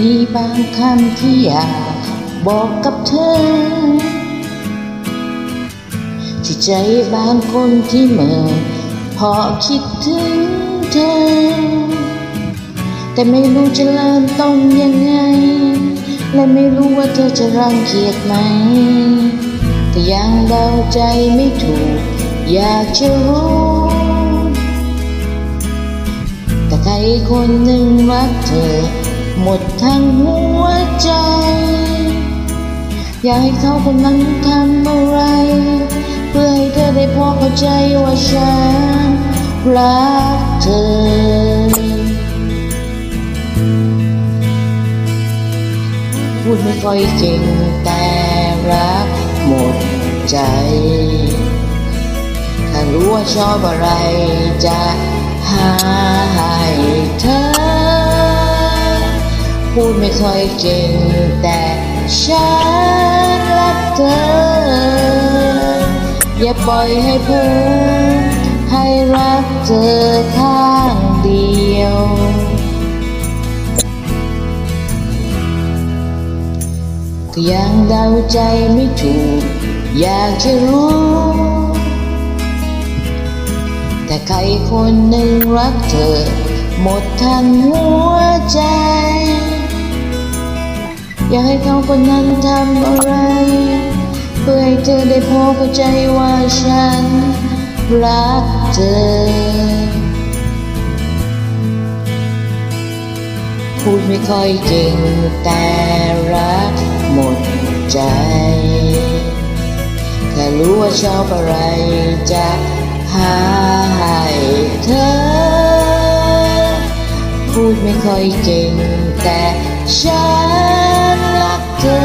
มีบางคำที่อยากบอกกับเธอ ที่ใจบางคนที่เมื่อพอคิดถึงเธอ แต่ไม่รู้จะเริ่มต้นยังไง และไม่รู้ว่าเธอจะรังเกียจไหมแต่ยังเดาใจไม่ถูก อยากจะรู้แต่ใครคนหนึ่งรักเธอ หมดทั้งหัวใจ อยากให้เขาคนนั้นทำอะไร เพื่อให้เธอได้พอเข้าใจว่าฉันรักเธอ พูดไม่ค่อยเก่งแต่รักหมดใจถ้ารู้ว่าชอบอะไรจะหาให้เธอ พูดไม่ค่อยเก่งแต่ฉันรักเธอ อย่าปล่อยให้เพ้อให้รักเธอข้างเดียว ก็ยังเดาใจไม่ถูก อยากจะรู้ แต่ใครคนหนึ่งรักเธอ หมดทั้งหัวใจ อยากให้เขาคนนั้นทำอะไร เพื่อให้เธอได้พอเข้าใจว่าฉันรักเธอ พูดไม่ค่อยเก่งแต่รักหมดใจแค่รู้ว่าชอบอะไรจะหาให้เธอ พูดไม่ค่อยเก่งแต่ฉัน เธอ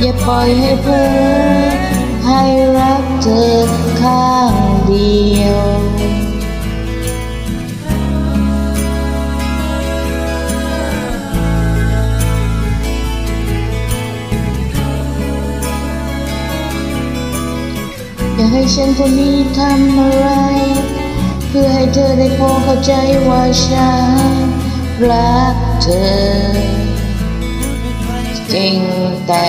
อย่าปล่อยให้เพ้อให้รักเธอข้างเดียวอยากให้ฉันคนนี้ทำอะไร เพื่อให้เธอได้พอเข้าใจว่าฉันรักเธอ เก่งแต่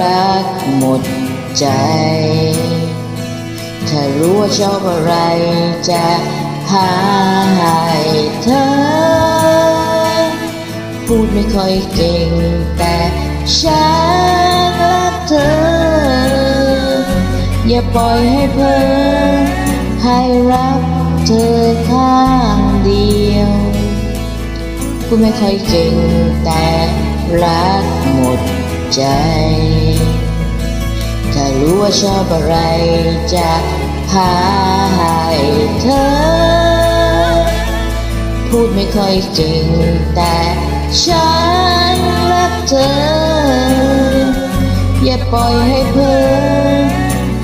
รักหมดใจ ถ้ารู้ว่าชอบอะไรจะหาให้เธอ พูดไม่ค่อยเก่งแต่ฉันรักเธอ อย่าปล่อยให้เพ้อให้รักเธอข้างเดียว พูดไม่ค่อยเก่งแต่ รักหมดใจ ถ้ารู้ว่าชอบอะไรจะหาให้เธอ พูดไม่ค่อยเก่งแต่ฉันรักเธอ อย่าปล่อยให้เพ้อ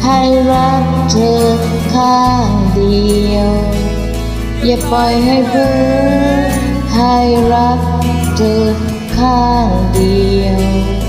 ให้รักเธอข้างเดียว อย่าปล่อยให้เพ้อให้รักเธอ ข้างเดียว